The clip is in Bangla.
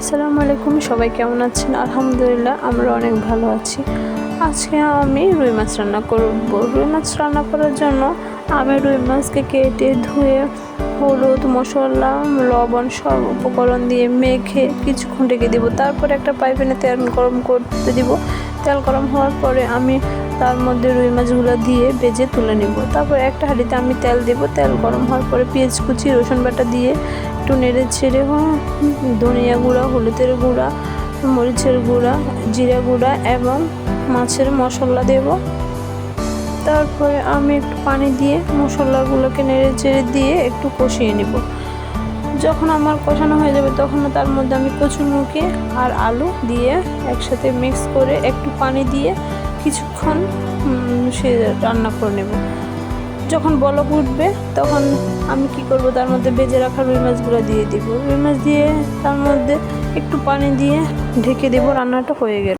আসসালামু আলাইকুম, সবাই কেমন আছেন? আলহামদুলিল্লাহ, আমরা অনেক ভালো আছি। আজকে আমি রুই মাছ রান্না করব। রুই মাছ রান্না করার জন্য আমি রুই মাছকে কেটে ধুয়ে হলুদ, মশলা, লবণ সব উপকরণ দিয়ে মেখে কিছুক্ষণ রেখে দিব। তারপরে একটা পাইপেনে তেল গরম করতে দিব। তেল গরম হওয়ার পরে আমি তার মধ্যে রুই মাছগুলো দিয়ে ভেজে তুলে নিব। তারপর একটা হাঁড়িতে আমি তেল দেব। তেল গরম হওয়ার পরে পেঁয়াজ কুচি, রসুন বাটা দিয়ে একটু নেড়ে ছেড়ে ধনিয়া গুঁড়া, হলুদের গুঁড়া, মরিচের গুঁড়া, জিরা গুঁড়া এবং মাছের মশলা দেব। তারপরে আমি একটু পানি দিয়ে মশলাগুলোকে নেড়ে চেড়ে দিয়ে একটু কষিয়ে নিব। যখন আমার কষানো হয়ে যাবে তখন তার মধ্যে আমি কচুরমুখী আর আলু দিয়ে একসাথে মিক্স করে একটু পানি দিয়ে কিছুক্ষণ সে রান্না করে নেব। যখন বলক উঠবে, তখন আমি কি করব? তার মধ্যে বেজে রাখার রুই মাছগুলো দিয়ে দিব। রুই মাছ দিয়ে তার মধ্যে একটু পানি দিয়ে ঢেকে দেবো, রান্নাটা হয়ে গেল।